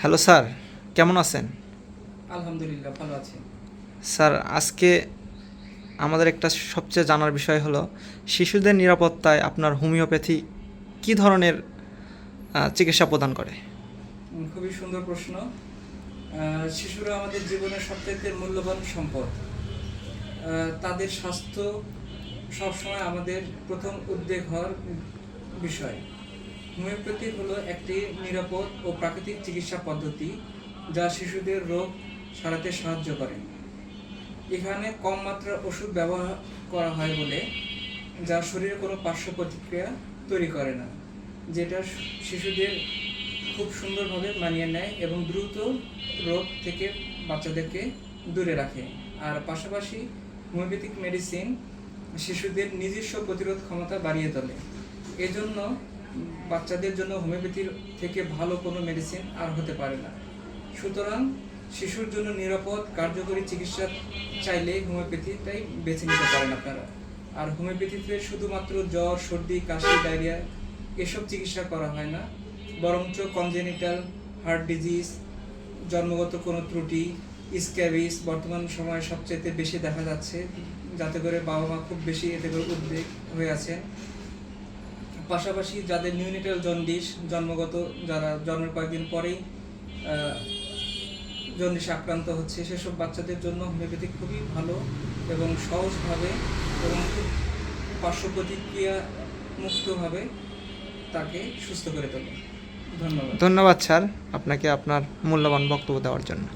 Hello sir কেমন আছেন? আলহামদুলিল্লাহ ভালো আছি। স্যার আজকে আমাদের একটা সবচেয়ে জানার বিষয় হলো শিশুদের নিরাপত্তায় আপনার হোমিওপ্যাথি কী ধরনের চিকিৎসা প্রদান করে? খুবই সুন্দর প্রশ্ন। শিশুরা আমাদের জীবনের সবচাইতে মূল্যবান সম্পদ। তাদের স্বাস্থ্য সবসময় আমাদের প্রথম উদ্বেগ হওয়ার বিষয়। হোমিওপ্যাথি হলো একটি নিরাপদ ও প্রাকৃতিক চিকিৎসা পদ্ধতি যা শিশুদের রোগ সারাতে সাহায্য করে। এখানে কম মাত্রার ওষুধ ব্যবহার করা হয় বলে যা শরীরে কোনো পার্শ্ব প্রতিক্রিয়া তৈরি করে না, যেটা শিশুদের খুব সুন্দরভাবে মানিয়ে নেয় এবং দ্রুত রোগ থেকে বাচ্চাদেরকে দূরে রাখে। আর পাশাপাশি হোমিওপ্যাথিক মেডিসিন শিশুদের নিজস্ব প্রতিরোধ ক্ষমতা বাড়িয়ে তোলে। এজন্য বাচ্চাদের জন্য হোমিওপ্যাথির থেকে ভালো কোনো মেডিসিন আর হতে পারে না। সুতরাং শিশুর জন্য নিরাপদ, কার্যকরী চিকিৎসা চাইলে হোমিওপ্যাথিটাই বেছে নিতে পারেন আপনারা। আর হোমিওপ্যাথিতে শুধুমাত্র জ্বর, সর্দি, কাশি, ডায়রিয়া এসব চিকিৎসা করা হয় না। বরঞ্চ কনজেনিটাল হার্ট ডিজিজ জন্মগত কোনো ত্রুটি স্ক্যাবিস বর্তমান সময়ে সবচেয়ে বেশি দেখা যাচ্ছে। যাতে করে বাবা মা খুব বেশি এতে করে উদ্বেগ হয়ে আছেন। পাশাপাশি যাদের নিউনিটাল জন্ডিস জন্মগত, যারা জন্মের কয়েকদিন পরেই জন্ডিসে আক্রান্ত হচ্ছে, সেসব বাচ্চাদের জন্য হোমিওপ্যাথি খুবই ভালো এবং সহজভাবে এবং খুব পার্শ্ব প্রতিক্রিয়া মুক্তভাবে তাকে সুস্থ করে তোলে। ধন্যবাদ। ধন্যবাদ, স্যার। আপনাকে আপনার মূল্যবান বক্তব্য দেওয়ার জন্য।